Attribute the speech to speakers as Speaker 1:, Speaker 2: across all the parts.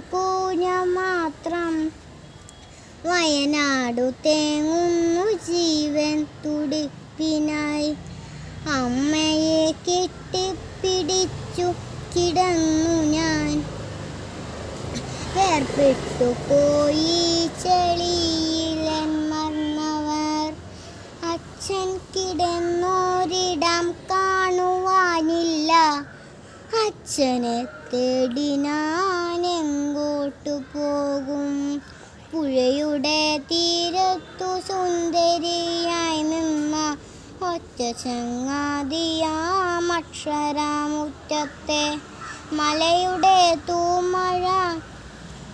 Speaker 1: മൺകൂന മാത്രം. വയനാടു തേങ്ങുന്നു ജീവൻ തുടിപ്പിനായി. അമ്മയെ കെട്ടിപ്പിടിച്ചു കിടന്നു ഞാൻ. വേർപെട്ടു പോയി ചെളിയിലെന്നവർ അച്ഛൻ കിടന്നോരിടം അച്ഛനെ തേടിനാനെങ്കോട്ടു പോകും? പുഴയുടെ തീരത്തു സുന്ദരിയായി നിന്ന ഒറ്റ ചങ്ങാതിയാമക്ഷരാമുറ്റത്തെ മലയുടെ തൂമഴ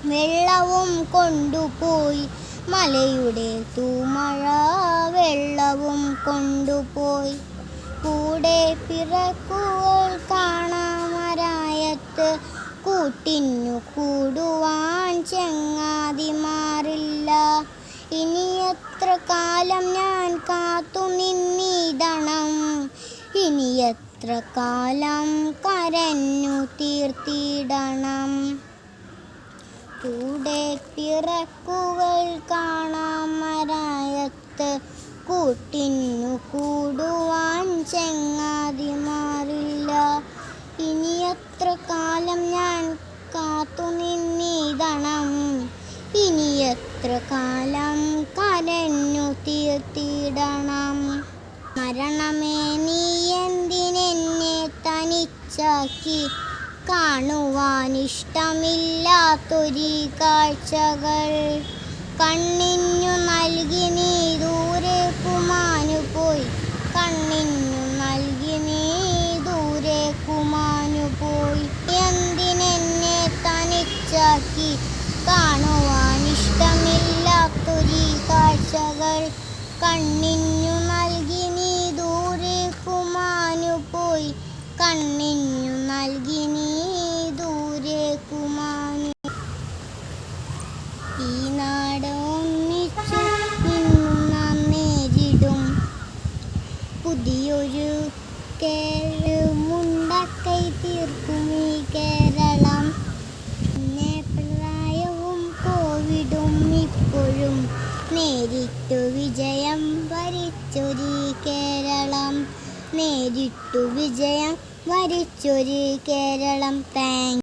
Speaker 1: വെള്ളവും കൊണ്ടുപോയി. മലയുടെ തൂമഴ വെള്ളവും കൊണ്ടുപോയി. കൂടെ പിറക്കുകൾ കാണാമരായത്ത് കൂട്ടിന്നു. കൂടുവാൻ ചെങ്ങാതിമാറില്ല ഇനി എത്ര കാലം ഞാൻ കാത്തു നിന്നിടണം ഇനി എത്ര കാലം കരഞ്ഞു തീർത്തിടണം. കൂടെ പിറക്കുകൾ കാണാമരായത്ത് കൂട്ടിന്നു. കൂടുവാൻ ചങ്ങാതി കാലം ഞാൻ കാത്തു നിന്നിടണം. ഇനി എത്ര കാലം കരഞ്ഞു തീർത്തിടണം. മരണമേ നീ എന്തിനെന്നെ തനിച്ചാക്കി? കാണുവാൻ ഇഷ്ടമില്ലാത്തൊരു കാഴ്ചകൾ. കണ്ണിനു നൽകി നീ ദൂരെ കുമാനു പോയി. കണ്ണിഞ്ഞു നൽകി നീ ദൂരെ കുമാനു. ഈ നാട് ഒന്നിച്ചു നിന്നും നാം നേരിടും. പുതിയൊരു കേരളമുണ്ടക്കൈ തീർക്കും ഈ കേരളം. പിന്നെ പ്രളയവും കോവിഡും ഇപ്പോഴും നേരിട്ടു വിജയം വരിച്ചൊരു കേരളം. നേരിട്ടു വിജയം വരിച്ചൊരു കേരളം. താങ്ക്